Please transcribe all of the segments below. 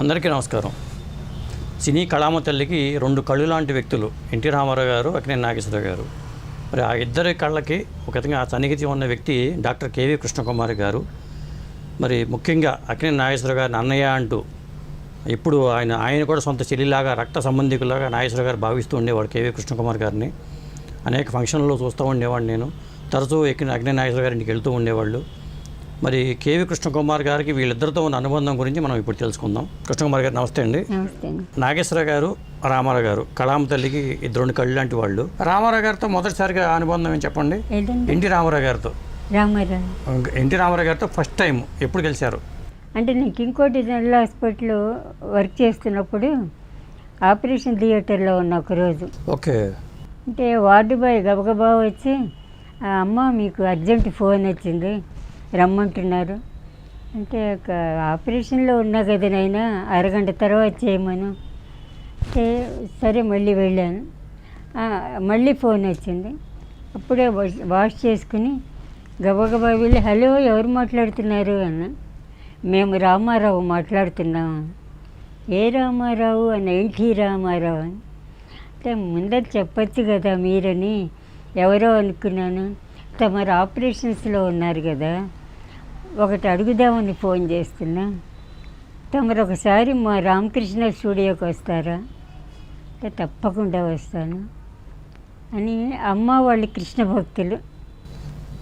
అందరికీ నమస్కారం. సినీ కళామ తల్లికి రెండు కళ్ళు లాంటి వ్యక్తులు ఎన్టీ రామారావు గారు అక్కినేని నాగేశ్వరరావు గారు. మరి ఆ ఇద్దరి కళ్ళకి ఒక విధంగా సన్నిహితి ఉన్న వ్యక్తి డాక్టర్ కేవి కృష్ణకుమారి గారు. మరి ముఖ్యంగా అక్కినేని నాగేశ్వరరావు గారిని అన్నయ్య అంటూ ఇప్పుడు ఆయన ఆయన కూడా సొంత చెల్లిలాగా రక్త సంబంధికులాగా నాగేశ్వర గారు భావిస్తూ ఉండేవాడు కేవీ కృష్ణకుమార్ గారిని. అనేక ఫంక్షన్లలో చూస్తూ ఉండేవాడిని నేను. తరచూ ఎక్కిన అగ్ని నాగేశ్వర గారి ఇంటికి వెళ్తూ ఉండేవాళ్ళు. మరి కేవీ కృష్ణకుమార్ గారికి వీళ్ళిద్దరితో ఉన్న అనుబంధం గురించి మనం ఇప్పుడు తెలుసుకుందాం. కృష్ణకుమార్ గారు నమస్తే అండి. నాగేశ్వర గారు రామారావు గారు కళామ తల్లికి ఇద్దరు కళ్ళు లాంటి వాళ్ళు. రామారావు గారితో మొదటిసారిగా అనుబంధం ఏం చెప్పండి? ఎన్టీ రామారావు గారితో. ఎన్టీ రామారావు గారితో ఫస్ట్ టైం ఎప్పుడు కలిశారు అంటే నీకు ఇంకోటి జనరల్ హాస్పిటల్లో వర్క్ చేస్తున్నప్పుడు ఆపరేషన్ థియేటర్లో ఉన్న ఒకరోజు ఓకే. అంటే వార్డు బాయ్ గబగబా వచ్చి "ఆ, అమ్మ మీకు అర్జెంట్ ఫోన్ వచ్చింది. రమ్మంటున్నారు. అంటే ఒక ఆపరేషన్లో ఉన్నా కదా నైనా అరగంట తర్వాత చేయమను. సరే మళ్ళీ వెళ్ళాను. మళ్ళీ ఫోన్ వచ్చింది. అప్పుడే వాష్ వాష్ చేసుకుని గబగబా వెళ్ళి హలో ఎవరు మాట్లాడుతున్నారు? అన్న. మేము రామారావు మాట్లాడుతున్నాము ఏ రామారావు? అని ఎన్టీ రామారావు? అని అంటే ముందర చెప్పచ్చు కదా మీరని. ఎవరో అనుకున్నాను. తమరు ఆపరేషన్స్లో ఉన్నారు కదా. ఒకటి అడుగుదామని ఫోన్ చేస్తున్నా. తమరు ఒకసారి మా రామకృష్ణ స్టూడియోకి వస్తారా? అంటే తప్పకుండా వస్తాను అని అమ్మ వాళ్ళు కృష్ణ భక్తులు.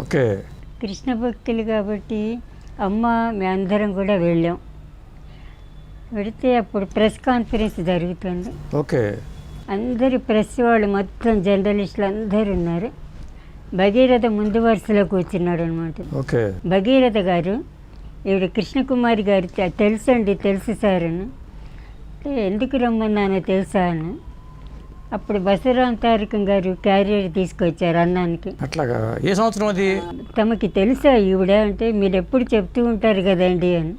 ఓకే. కృష్ణ భక్తులు కాబట్టి అమ్మ మేమందరం కూడా వెళ్ళాం. వెళితే అప్పుడు ప్రెస్ కాన్ఫరెన్స్ జరుగుతుంది. ఓకే. అందరు ప్రెస్ వాళ్ళు మొత్తం జర్నలిస్టులు అందరు ఉన్నారు. భగీరథ ముందు వరుసలో కూర్చున్నాడు అనమాట ఓకే. భగీరథ గారు ఈవిడ కృష్ణకుమారి గారు "తె- తెలుసండి తెలుసు సార్ అని. ఎందుకు రమ్మన్నానో తెలుసా అని. అప్పుడు బసవరాం తారకం గారు క్యారియర్ తీసుకొచ్చారు అన్నానికి. అట్లాగా? ఏ సంవత్సరం అది? తమకి తెలుసా ఈవిడ? అంటే మీరు ఎప్పుడు చెప్తూ ఉంటారు కదండి అని.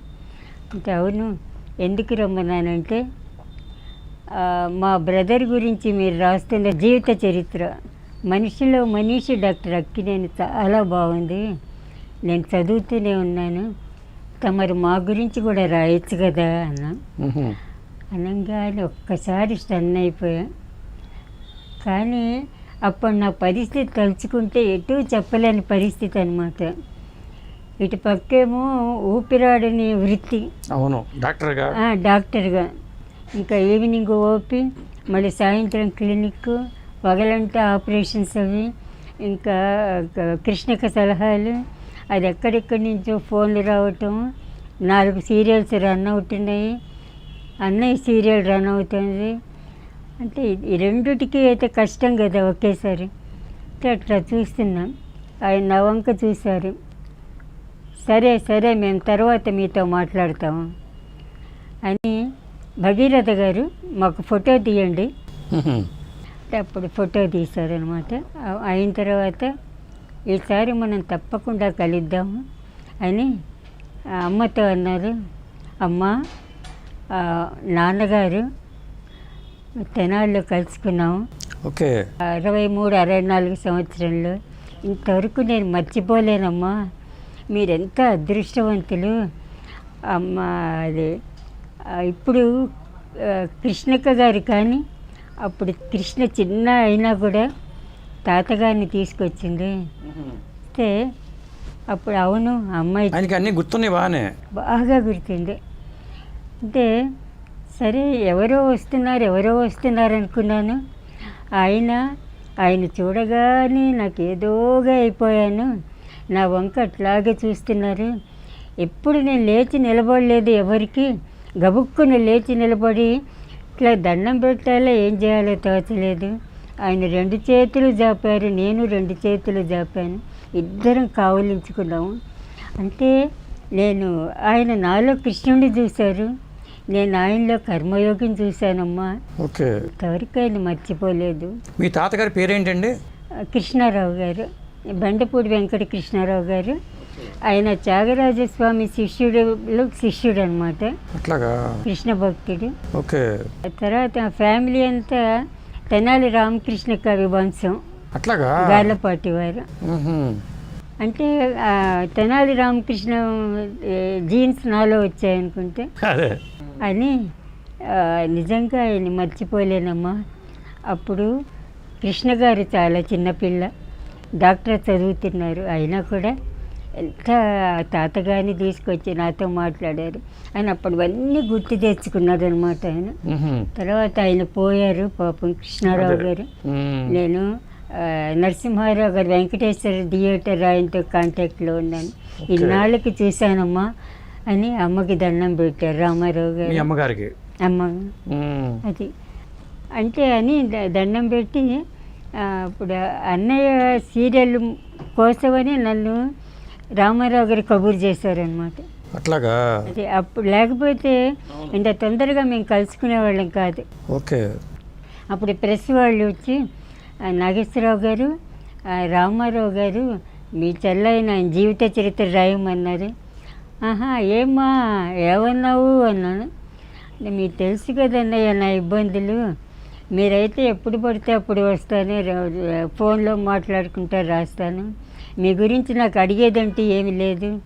అంటే అవును. ఎందుకు రమ్మన్నానంటే "ఆ, మా బ్రదర్ గురించి మీరు రాస్తున్న జీవిత చరిత్ర. మనిషిలో మనిషి డాక్టర్ అక్కినేని చాలా బాగుంది. నేను చదువుతూనే ఉన్నాను. తమరు మా గురించి కూడా రాయొచ్చు కదా అన్నా. అనగానే ఒక్కసారి స్టన్ అయిపోయా. కానీ అప్పుడు నా పరిస్థితి తలుచుకుంటే ఎటు చెప్పలేని పరిస్థితి అనమాట ఇటు పక్కేమో ఊపిరాడని వృత్తి. అవును డాక్టర్గా? డాక్టర్గా. ఇంకా ఈవినింగ్ ఓపి మళ్ళీ సాయంత్రం క్లినిక్ పగలంతా ఆపరేషన్స్ అవి ఇంకా కృష్ణక సలహాలు. అది ఎక్కడెక్కడి నుంచో ఫోన్లు రావటం నాలుగు సీరియల్స్ రన్ అవుతున్నాయి. అన్నయ్య సీరియల్ రన్ అవుతుంది. అంటే ఈ- రెండిటికి అయితే కష్టం కదా ఒకేసారి. అంటే అట్లా చూస్తున్నాం. ఆయన నా వంక చూశారు. సరే సరే మేము తర్వాత మీతో మాట్లాడతాము అని భగీరథ గారు మాకు ఫోటో తీయండి. అప్పుడు ఫోటో తీశారనమాట. అయిన తర్వాత ఈసారి మనం తప్పకుండా కలుద్దాము అని అమ్మతో అన్నారు. అమ్మ నాన్నగారు తెనాల్లో కలుసుకున్నాము. ఓకే. అరవై మూడు అరవై నాలుగు సంవత్సరంలో ఇంతవరకు నేను మర్చిపోలేనమ్మా. మీరెంత అదృష్టవంతులు. అమ్మ అది ఇప్పుడు కృష్ణక్క గారు కానీ అప్పుడు కృష్ణ చిన్న అయినా కూడా తాతగారిని తీసుకొచ్చింది. అయితే అప్పుడు అవును అమ్మాయి ఆయనకి అన్నీ గుర్తున్నాయి బాగానే. బాగా గుర్తుంది. అంటే సరే ఎవరో వస్తున్నారు ఎవరో వస్తున్నారు అనుకున్నాను. ఆయన ఆయన చూడగానే నాకు ఏదోగా అయిపోయాను. నా వంక అట్లాగే చూస్తున్నారు. ఎప్పుడు నేను లేచి నిలబడలేదు ఎవరికి. గబుక్కుని లేచి నిలబడి ఇట్లా దండం పెట్టాలో? ఏం చేయాలో తోచలేదు. ఆయన రెండు చేతులు జాపారు నేను రెండు చేతులు జాపాను. ఇద్దరం కావలించుకున్నాము. అంటే నేను ఆయన నాలో కృష్ణుడిని చూశారు. నేను ఆయనలో కర్మయోగిని చూశానమ్మా. ఓకే. ఇంతవరకు ఆయన మర్చిపోలేదు. మీ తాతగారి పేరేంటండి? కృష్ణారావు గారు. బండపూడి వెంకట కృష్ణారావు గారు. ఆయన త్యాగరాజస్వామి శిష్యుడులో శిష్యుడు అనమాట అట్లాగా? కృష్ణ భక్తుడు. ఓకే. ఆ తర్వాత ఫ్యామిలీ అంతా తెనాలి రామకృష్ణ కవి వంశం. అట్లాగా? గార్లపాటి వారు. అంటే తెనాలి రామకృష్ణ జీన్స్ నాలో వచ్చాయనుకుంటే. అని నిజంగా ఆయన మర్చిపోలేనమ్మా. అప్పుడు కృష్ణ గారు చాలా చిన్నపిల్ల. డాక్టర్ చదువుతున్నారు. అయినా కూడా ఎంత తాతగారిని తీసుకొచ్చి నాతో మాట్లాడారు. ఆయన అప్పుడు అన్నీ గుర్తు తెచ్చుకున్నారు అనమాట ఆయన. తర్వాత ఆయన పోయారు పాపం కృష్ణారావు గారు. నేను నరసింహారావు గారు వెంకటేశ్వర థియేటర్ ఆయనతో కాంటాక్ట్లో ఉన్నాను. ఇన్నాళ్ళకి చూశానమ్మా అని అమ్మకి దండం పెట్టారు రామారావు గారు. అమ్మగారికి? అమ్మ. మ్మ్. అది. అంటే అని దండం పెట్టి ఇప్పుడు అన్నయ్య సీరియల్ కోసమని నన్ను రామారావు గారు కబురు చేశారనమాట అట్లాగా? అది అప్పుడు లేకపోతే ఇంత తొందరగా మేము కలుసుకునేవాళ్ళం కాదు. ఓకే. అప్పుడు ప్రెస్ వాళ్ళు వచ్చి "ఆ, నాగేశ్వరరావు గారు ఆ, రామారావు గారు మీ చెల్లైన ఆయన జీవిత చరిత్ర రాయమన్నారు. ఆహా ఏమ్మా ఏమన్నావు? అన్నాను. "అంటే మీకు తెలుసు కదన్నయ్య నా ఇబ్బందులు. మీరైతే ఎప్పుడు పడితే అప్పుడు వస్తాను ర- ఫోన్లో మాట్లాడుకుంటా రాస్తాను. మీ గురించి నాకు అడిగేదంటే ఏమి లేదు.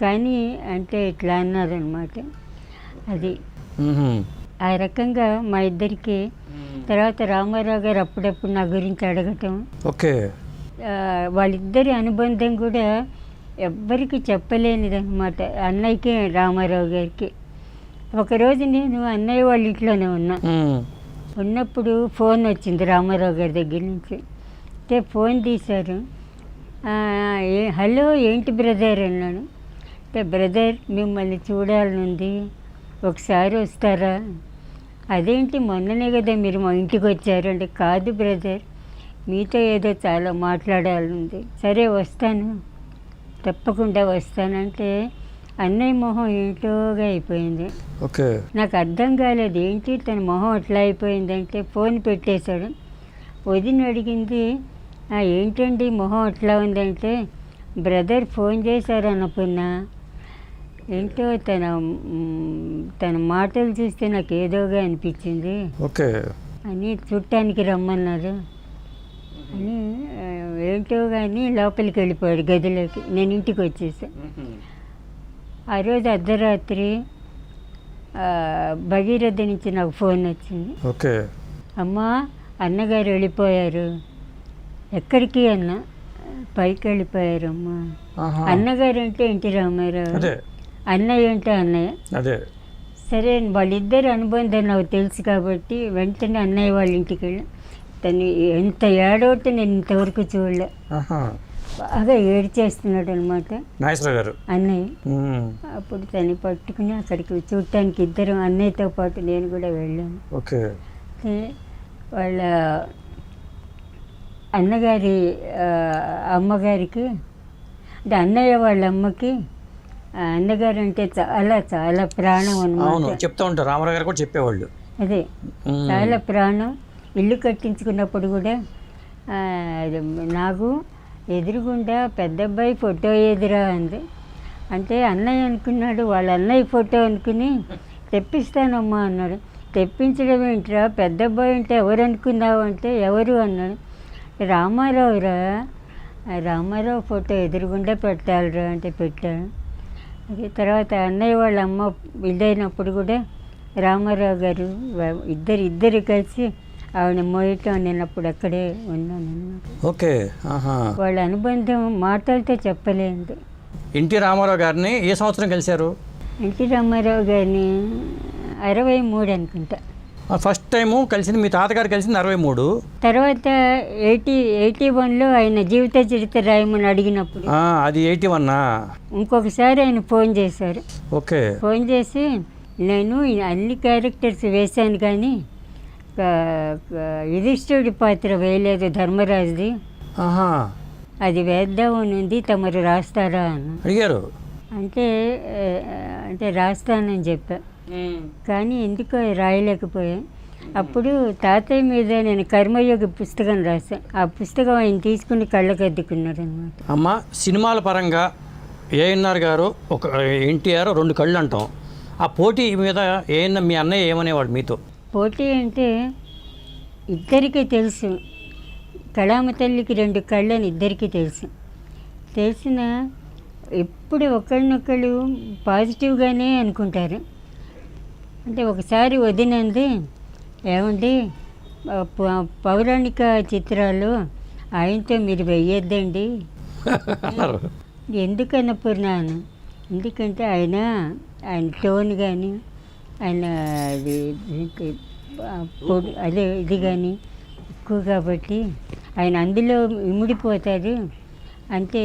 కానీ అంటే ఇట్లా అన్నారనమాట అది. ఆ రకంగా మా ఇద్దరికి తర్వాత రామారావు గారు అప్పుడప్పుడు నా గురించి అడగటం. ఓకే. వాళ్ళిద్దరి అనుబంధం కూడా ఎవ్వరికి చెప్పలేనిది అనమాట అన్నయ్యకి రామారావు గారికి. ఒకరోజు నేను అన్నయ్య వాళ్ళ ఇంట్లోనే ఉన్నా. ఉన్నప్పుడు ఫోన్ వచ్చింది రామారావు గారి దగ్గర నుంచి. అంటే ఫోన్ తీశారు. "ఆ, ఏ హలో ఏంటి బ్రదర్ అన్నాను. అంటే బ్రదర్ మిమ్మల్ని చూడాలనుంది. ఒకసారి వస్తారా? అదేంటి మొన్ననే కదా మీరు మా ఇంటికి వచ్చారు అంటే కాదు బ్రదర్ మీతో ఏదో చాలా మాట్లాడాలనుంది. సరే వస్తాను. తప్పకుండా వస్తానంటే అన్నయ్య మొహం ఏంటోగా అయిపోయింది. ఓకే. నాకు అర్థం కాలేదు. ఏంటి తన మొహం అట్లా అయిపోయిందంటే ఫోన్ పెట్టేశాడు. వదిన అడిగింది "ఆ, ఏంటండి మొహం అట్లా ఉందంటే బ్రదర్ ఫోన్ చేశారు అనుకున్నా ఏంటో తన తన మాటలు చూస్తే నాకు ఏదోగా అనిపించింది. ఓకే. అని చూడటానికి రమ్మన్నారు. అని ఏంటో కానీ లోపలికి వెళ్ళిపోయాడు గదిలోకి. నేను ఇంటికి వచ్చేసా. ఆ రోజు అర్ధరాత్రి భగీరథ నుంచి నాకు ఫోన్ వచ్చింది. ఓకే. అమ్మా అన్నగారు వెళ్ళిపోయారు. ఎక్కడికి అన్న? పైకి వెళ్ళిపోయారు. అన్నగారు అంటే ఎన్టీ రామారావు? అదే. అన్నయ్య అంటే అన్నయ్య? అదే. సరే వాళ్ళిద్దరు అనుబంధం నాకు తెలుసు కాబట్టి వెంటనే అన్నయ్య వాళ్ళ ఇంటికి వెళ్ళి. తను ఎంత ఏడవటం నేను ఇంతవరకు చూడలే. బాగా ఏడ్చేస్తున్నాడు అనమాట గారు. అన్నయ్య. అప్పుడు తను పట్టుకుని అక్కడికి చూడటానికి ఇద్దరం అన్నయ్యతో పాటు నేను కూడా వెళ్ళాను. ఓకే. వాళ్ళ అన్నగారి అమ్మగారికి అంటే అన్నయ్య వాళ్ళ అమ్మకి అన్నగారు అంటే చాలా చాలా ప్రాణం అవును అన్నమాట చెప్తా ఉంటారు. రామారావు గారు కూడా చెప్పేవాళ్ళు. అదే. చాలా ప్రాణం. ఇల్లు కట్టించుకున్నప్పుడు కూడా నాకు ఎదురుగుండా పెద్ద అబ్బాయి ఫోటో ఎదురా అంది. అంటే అన్నయ్య అనుకున్నాడు వాళ్ళ అన్నయ్య ఫోటో అనుకుని తెప్పిస్తానమ్మా అన్నాడు. తెప్పించడం ఏంట్రా? పెద్ద అబ్బాయి అంటే ఎవరు అనుకున్నావు? అంటే ఎవరు అన్నాడు. రామారావురా రామారావు ఫోటో ఎదురుగుండా పెట్టాలిరా అంటే పెట్టాను తర్వాత అన్నయ్య వాళ్ళ అమ్మ ఇదైనప్పుడు కూడా రామారావు గారు ఇద్దరు ఇద్దరు కలిసి ఆవిడ మోయటం నేను అప్పుడు అక్కడే ఉన్నాను ఓకే వాళ్ళ అనుబంధం మాటలతో చెప్పలేదు. ఎన్టీ రామారావు గారిని ఏ సంవత్సరం కలిశారు? ఎన్టీ రామారావు గారిని అరవై మూడు అనుకుంటా. ఫస్ట్ టైము కలిసింది మీ తాతగారు కలిసింది అరవై మూడు. తర్వాత ఎయిటీ ఎయిటీ వన్లో ఆయన జీవిత చరిత్ర రాయమని అడిగినప్పుడు. అది ఎయిటీ వన్నా? ఇంకొకసారి ఆయన ఫోన్ చేశారు. ఓకే. ఫోన్ చేసి నేను అన్ని క్యారెక్టర్స్ వేశాను కానీ యుధిష్ఠుడి పాత్ర వేయలేదు ధర్మరాజుది. అది వేద్దామని ఉంది తమరు రాస్తారా అన్న. అడిగారు? అంటే అంటే రాస్తానని చెప్పా. కానీ ఎందుకో రాయలేకపోయా అప్పుడు తాతయ్య మీద నేను కర్మయోగి పుస్తకం రాశాను ఆ పుస్తకం ఆయన తీసుకుని కళ్ళకద్దుకున్నాడు అనమాట అమ్మ సినిమాల పరంగా ఏఎన్ఆర్ గారు ఒక ఎన్టీఆర్ రెండు కళ్ళు అంటాం. ఆ పోటీ మీద ఏఎన్ మీ అన్నయ్య ఏమనేవాడు మీతో? పోటీ అంటే ఇద్దరికీ తెలుసు. కళామ తల్లికి రెండు కళ్ళని ఇద్దరికీ తెలుసు. తెలిసిన ఎప్పుడు ఒకరినొకరు పాజిటివ్గానే అనుకుంటారు. అంటే ఒకసారి వదినంది ప- పౌరాణిక చిత్రాలు ఆయనతో మీరు వెయ్యొద్దండి. అన్నారు. ఎందుకన్నపూర్ణాను ఎందుకంటే ఆయన ఆయన టోన్ కానీ ఆయన అది అదే ఇది కానీ ఎక్కువ కాబట్టి ఆయన అందులో ఇమిడిపోతారు. అంటే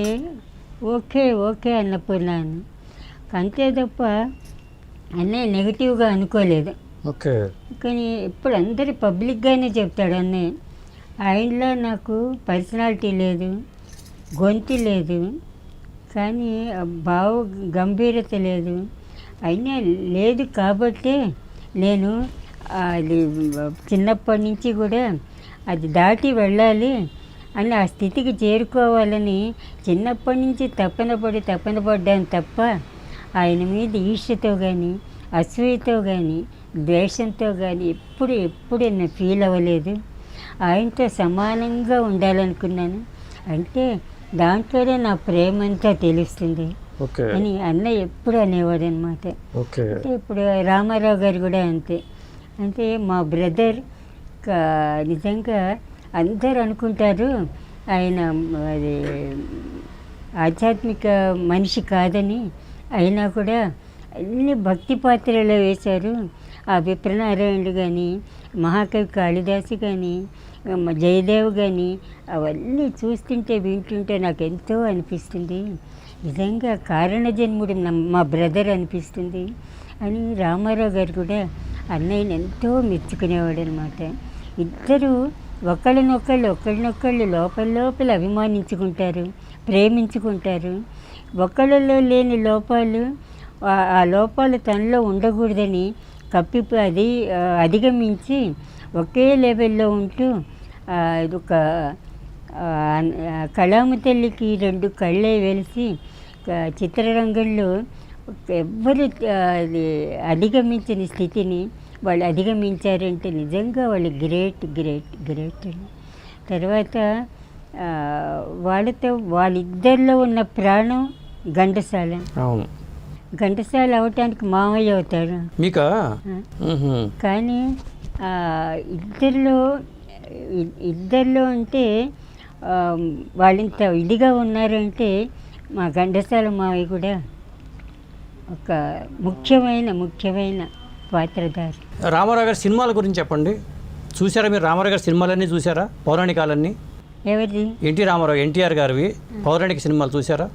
ఓకే ఓకే అన్నపూర్ణాను అంతే తప్ప అన్నయ్య నెగిటివ్గా అనుకోలేదు. ఓకే. కానీ ఇప్పుడు అందరు పబ్లిక్గానే చెప్తాడు అన్నయ్య ఆయనలో నాకు పర్సనాలిటీ లేదు గొంతు లేదు కానీ భావ గంభీరత లేదు. అయినా లేదు కాబట్టే నేను అది చిన్నప్పటి నుంచి కూడా అది దాటి వెళ్ళాలి అని ఆ స్థితికి చేరుకోవాలని చిన్నప్పటి నుంచి తపన పడి తపన పడ్డాను తప్ప ఆయన మీద ఈర్ష్యతో కానీ అసూయతో కానీ ద్వేషంతో కానీ ఎప్పుడు ఎప్పుడు నేను ఫీల్ అవ్వలేదు. ఆయనతో సమానంగా ఉండాలనుకున్నాను. అంటే దాంట్లోనే నా ప్రేమ అంతా తెలుస్తుంది అని అన్నయ్య ఎప్పుడు అనేవాడు అనమాట అంటే ఇప్పుడు రామారావు గారు కూడా అంతే. అంటే మా బ్రదర్ నిజంగా అందరు అనుకుంటారు ఆయన అది ఆధ్యాత్మిక మనిషి కాదని. అయినా కూడా అన్ని భక్తి పాత్రలో వేశారు. ఆ విప్రనారాయణుడు కానీ మహాకవి కాళిదాసు కానీ జయదేవ్ కానీ అవన్నీ చూస్తుంటే వింటుంటే నాకు ఎంతో అనిపిస్తుంది. నిజంగా కారణజన్ముడు మా బ్రదర్ అనిపిస్తుంది అని రామారావు గారు కూడా అన్నయ్యని ఎంతో మెచ్చుకునేవాడు అనమాట ఇద్దరు ఒకళ్ళనొకళ్ళు ఒకళ్ళనొకళ్ళు లోపల లోపల అభిమానించుకుంటారు ప్రేమించుకుంటారు. ఒకళ్ళలో లేని లోపాలు ఆ- లోపాలు తనలో ఉండకూడదని కప్పి అది అధిగమించి ఒకే లెవెల్లో ఉంటూ ఆ, ఇదొక ఆ, తల్లికి రెండు కళ్ళే వెలిసి చిత్రరంగంలో ఎవ్వరు అది అధిగమించిన స్థితిని వాళ్ళు అధిగమించారంటే నిజంగా వాళ్ళు గ్రేట్ గ్రేట్ గ్రేట్ అని తర్వాత వాళ్ళతో వాళ్ళిద్దరిలో ఉన్న ప్రాణం ఘంటసాల. అవును. ఘంటసాల అవటానికి మామయ్య అవుతాడు. మీకా. కానీ ఇద్దరిలో ఇద్దరిలో అంటే ఆ, వాళ్ళింత ఇదిగా ఉన్నారంటే మా ఘంటసాల మావయ్య కూడా ఒక ముఖ్యమైన ముఖ్యమైన పాత్రధారి. రామారావు గారి సినిమాల గురించి చెప్పండి. చూసారా మీరు రామారావు గారి సినిమాలన్నీ చూసారా పౌరాణికాలన్నీ? ఎవరిది? ఎన్టీ రామారావు ఎన్టీఆర్ గారివి పౌరాణిక సినిమాలు చూసారా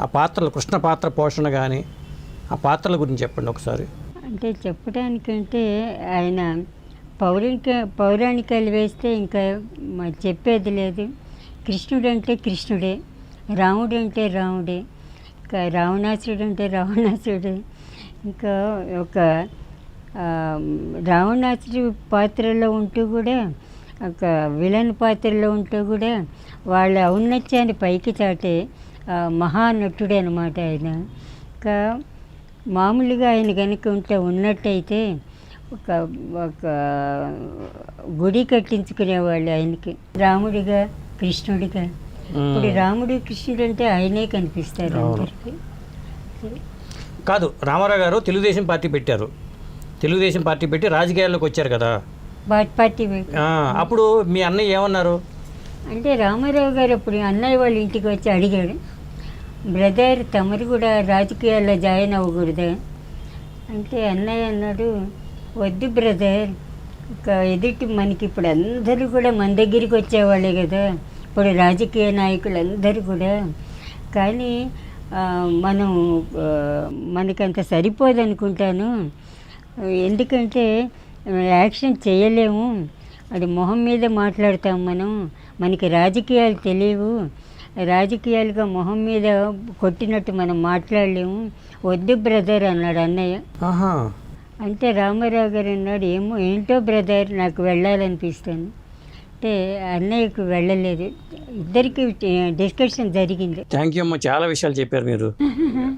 ఆ పాత్రలు కృష్ణ పాత్ర పోషణ కానీ ఆ పాత్రల గురించి చెప్పండి ఒకసారి. అంటే చెప్పడానికంటే ఆయన పౌరాణిక పౌరాణికాలు వేస్తే ఇంకా చెప్పేది లేదు. కృష్ణుడు అంటే కృష్ణుడే రాముడు అంటే రాముడే ఇంకా రావణాసురుడు అంటే రావణాసురుడే. ఇంకా ఒక రావణాసుడి రావణాసుడు పాత్రలో ఉంటూ కూడా ఒక విలన్ పాత్రలో ఉంటూ కూడా వాళ్ళ ఔన్నత్యాన్ని పైకి చాటే మహానటుడే అనమాట ఆయన. ఇంకా మామూలుగా ఆయన కనుక ఉంటే ఉన్నట్టయితే ఒక ఒక గుడి కట్టించుకునేవాళ్ళు ఆయనకి. రాముడిగా కృష్ణుడిగా. ఇప్పుడు రాముడు కృష్ణుడు అంటే ఆయనే కనిపిస్తారు. అందరికీ. కాదు రామారావు గారు తెలుగుదేశం పార్టీ పెట్టారు. తెలుగుదేశం పార్టీ పెట్టి రాజకీయాల్లోకి వచ్చారు కదా. పార్టీ అప్పుడు మీ అన్నయ్య ఏమన్నారు? అంటే రామారావు గారు అప్పుడు అన్నయ్య వాళ్ళ ఇంటికి వచ్చి అడిగాడు. బ్రదర్ తమరు కూడా రాజకీయాల్లో జాయిన్ అవ్వకూడదా? అంటే అన్నయ్య అన్నాడు వద్దు బ్రదర్ ఇక ఎదుటి మనకి ఇప్పుడు అందరూ కూడా మన దగ్గరికి వచ్చేవాళ్ళే కదా ఇప్పుడు రాజకీయ నాయకులు అందరూ కూడా. కానీ మనం మనకంత సరిపోదు అనుకుంటాను ఎందుకంటే యాక్షన్ చేయలేము. అది మొహం మీద మాట్లాడతాం మనం. మనకి రాజకీయాలు తెలియవు. రాజకీయాలుగా మొహం మీద కొట్టినట్టు మనం మాట్లాడలేము. వద్దు బ్రదర్ అన్నాడు అన్నయ్య. అంటే రామారావు గారు అన్నాడు ఏమో ఏంటో బ్రదర్ నాకు వెళ్ళాలనిపిస్తుంది. అంటే అన్నయ్యకు వెళ్ళలేదు. ఇద్దరికి డిస్కషన్ జరిగింది. థ్యాంక్ యూ అమ్మ చాలా విషయాలు చెప్పారు మీరు.